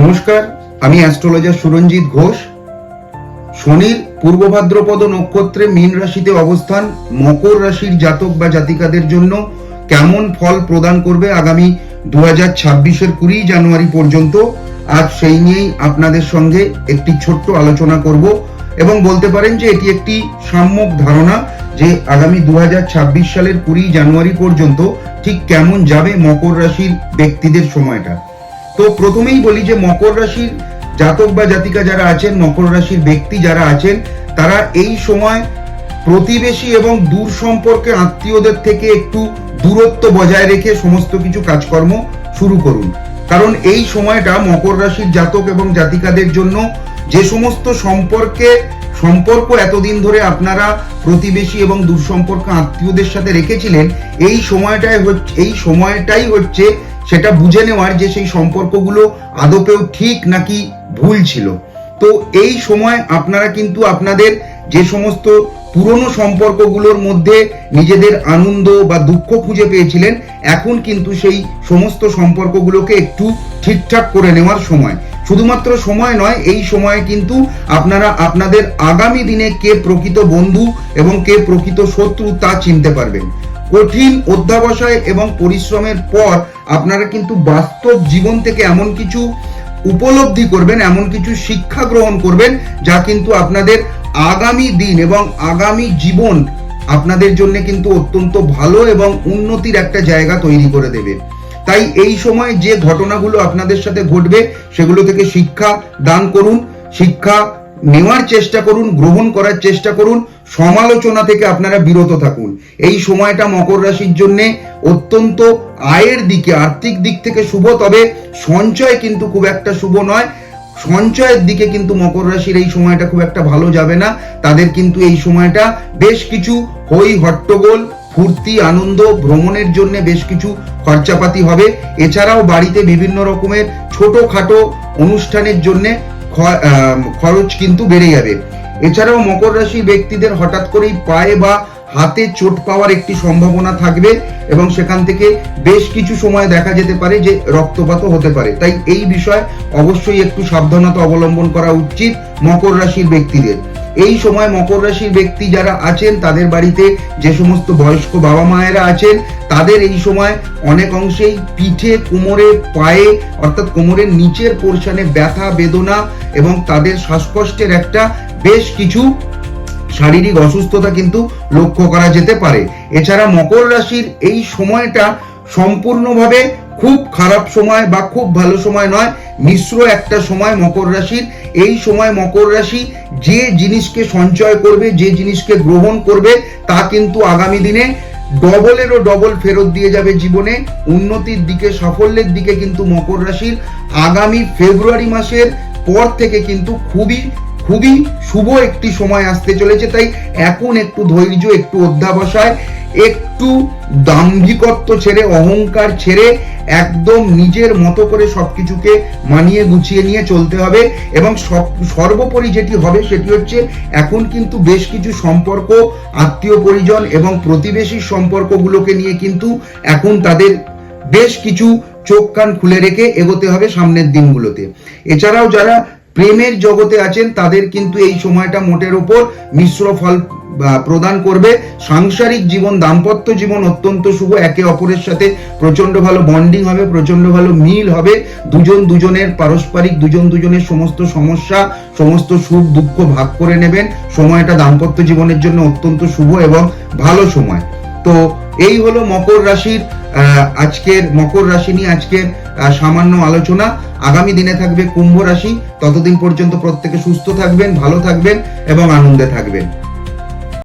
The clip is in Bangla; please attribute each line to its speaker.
Speaker 1: নমস্কার, আমি অ্যাস্ট্রোলজার সুরঞ্জিত ঘোষ। শনির পূর্ব ভাদ্রপদ নক্ষত্রে মীন রাশিতে অবস্থান, মকর রাশির জাতক বা জাতিকাদের জন্য কেমন ফল প্রদান করবে আগামী দু হাজার ছাব্বিশের কুড়ি জানুয়ারি পর্যন্ত? আজ সেই নিয়েই আপনাদের সঙ্গে একটি ছোট্ট আলোচনা করব এবং বলতে পারেন যে এটি একটি সাম্যক ধারণা যে আগামী দু হাজার ছাব্বিশ সালের কুড়ি জানুয়ারি পর্যন্ত ঠিক কেমন যাবে মকর রাশির ব্যক্তিদের সময়টা। তো প্রথমেই বলি যে মকর রাশির জাতক বা জাতিকা যারা আছেন, মকর রাশির ব্যক্তি যারা আছেন, তারা এই সময় প্রতিবেশী এবং দূর সম্পর্কে আত্মীয়দের থেকে একটু দূরত্ব বজায় রেখে সমস্ত কিছু কাজকর্ম শুরু করুন। কারণ এই সময়টা মকর রাশির জাতক এবং জাতিকাদের জন্য যে সমস্ত সম্পর্কে, সম্পর্ক এতদিন ধরে আপনারা প্রতিবেশী এবং দূর সম্পর্ক আত্মীয়দের সাথে রেখেছিলেন, এই সময়টাই হচ্ছে, এই সময়টাই হচ্ছে সেটা বুঝে নেওয়ার যে সেই সম্পর্কগুলো আদপেও ঠিক নাকি ভুল ছিল। তো এই সময় আপনারা কিন্তু আপনাদের যে সমস্ত পুরনো সম্পর্কগুলোর মধ্যে নিজেদের আনন্দ বা দুঃখ খুঁজে পেয়েছিলেন, এখন কিন্তু সেই সমস্ত সম্পর্কগুলোকে একটু ঠিকঠাক করে নেওয়ার সময়। শুধুমাত্র সময় নয়, এই সময়ে কিন্তু আপনারা আপনাদের আগামী দিনে কে প্রকৃত বন্ধু এবং কে প্রকৃত শত্রু তা চিনতে পারবেন। কঠিন অধ্যাবসায় এবং পরিশ্রমের পর আপনারা কিন্তু বাস্তব জীবন থেকে এমন কিছু উপলব্ধি করবেন, এমন কিছু শিক্ষা গ্রহণ করবেন, যা কিন্তু আপনাদের আগামী দিন এবং আগামী জীবন আপনাদের জন্য কিন্তু অত্যন্ত ভালো এবং উন্নতির একটা জায়গা তৈরি করে দেবে। তাই এই সময় যে ঘটনাগুলো আপনাদের সাথে ঘটবে, সেগুলো থেকে শিক্ষা দান করুন, শিক্ষা নেওয়ার চেষ্টা করুন, গ্রহণ করার চেষ্টা করুন সমালোচনা থেকে আপনারা বিরত থাকুন। এই সময়টা মকর রাশির জন্য অত্যন্ত আয়ের দিকে, আর্থিক দিক থেকে শুভ, তবে সঞ্চয় কিন্তু খুব একটা শুভ নয়। সঞ্চয়ের দিকে কিন্তু মকর রাশির এই সময়টা খুব একটা ভালো যাবে না। তাদের কিন্তু এই সময়টা বেশ কিছু হই হট্টগোল, ফুর্তি, আনন্দ, ভ্রমণের জন্য বেশ কিছু খরচাপাতি হবে। এছাড়াও বাড়িতে বিভিন্ন রকমের ছোটখাটো অনুষ্ঠানের জন্য খরচ কিন্তু বেড়ে যাবে। এছাড়াও মকর রাশি ব্যক্তিদের হঠাৎ করেই পায়ে বা হাতে চোট পাওয়ার একটি সম্ভাবনা থাকবে এবং সেখান থেকে বেশ কিছু সময় দেখা যেতে পারে যে রক্তপাত হতে পারে। তাই এই বিষয়ে অবশ্যই একটু সাবধানতা অবলম্বন করা উচিত মকর রাশির ব্যক্তিদের। এই সময় মকর রাশির ব্যক্তি যারা আছেন, তাদের বাড়িতে যে সমস্ত বয়স্ক বাবা মায়েরা আছেন, তাদের এই সময় অনেক অংশেই পিঠে, কোমরে, পায়ে, অর্থাৎ কোমরের নিচের পোর্শনে ব্যথা, বেদনা এবং তাদের শ্বাসকষ্টের একটা বেশ কিছু শারীরিক অসুস্থতা কিন্তু লক্ষ্য করা যেতে পারে। এছাড়া মকর রাশির এই সময়টা সম্পূর্ণভাবে খুব খারাপ সময় বা খুব ভালো সময় নয়, মিশ্র একটা সময় মকর রাশির। এই সময় মকর রাশি যে জিনিসকে সঞ্চয় করবে, যে জিনিসকে গ্রহণ করবে, তা কিন্তু আগামী দিনে ডবলেরও ডবল ফেরত দিয়ে যাবে জীবনে। উন্নতির দিকে, সাফল্যের দিকে কিন্তু মকর রাশির আগামী ফেব্রুয়ারি মাসের পর থেকে কিন্তু খুবই খুবই শুভ একটি সময় আসতে চলেছে, তাই এখন একটু ধৈর্য, একটু অধ্যাবসায়, একটু দাম্ভিকত্ব ছেড়ে, অহংকার ছেড়ে একদম নিজের মতো করে সবকিছুকে মানিয়ে গুছিয়ে নিয়ে চলতে হবে এবং সব, সর্বোপরি যেটি হবে সেটি হচ্ছে এখন কিন্তু বেশ কিছু সম্পর্ক, আত্মীয় পরিজন এবং প্রতিবেশীর সম্পর্কগুলোকে নিয়ে কিন্তু এখন তাদের বেশ কিছু চোখ কান খুলে রেখে এগোতে হবে সামনের দিনগুলোতে। এছাড়াও যারা প্রেমের জগতে আছেন, তাদের কিন্তু এই সময়টা মোটের ওপর মিশ্র ফল প্রদান করবে। সাংসারিক জীবন, দাম্পত্য জীবন অত্যন্ত শুভ, একে অপরের সাথে প্রচণ্ড ভালো বন্ডিং হবে প্রচণ্ড ভালো মিল হবে। দুজন দুজনের পারস্পরিক, দুজন দুজনের সমস্ত সমস্যা, সমস্ত সুখ, দুঃখ ভাগ করে নেবেন। সময়টা দাম্পত্য জীবনের জন্য অত্যন্ত শুভ এবং ভালো সময়। তো এই হলো মকর রাশির আজকের মকর রাশি নিয়ে আজকের সামান্য আলোচনা। আগামী দিনে থাকবে কুম্ভ রাশি। ততদিন পর্যন্ত প্রত্যেকে সুস্থ থাকবেন, ভালো থাকবেন এবং আনন্দে থাকবেন।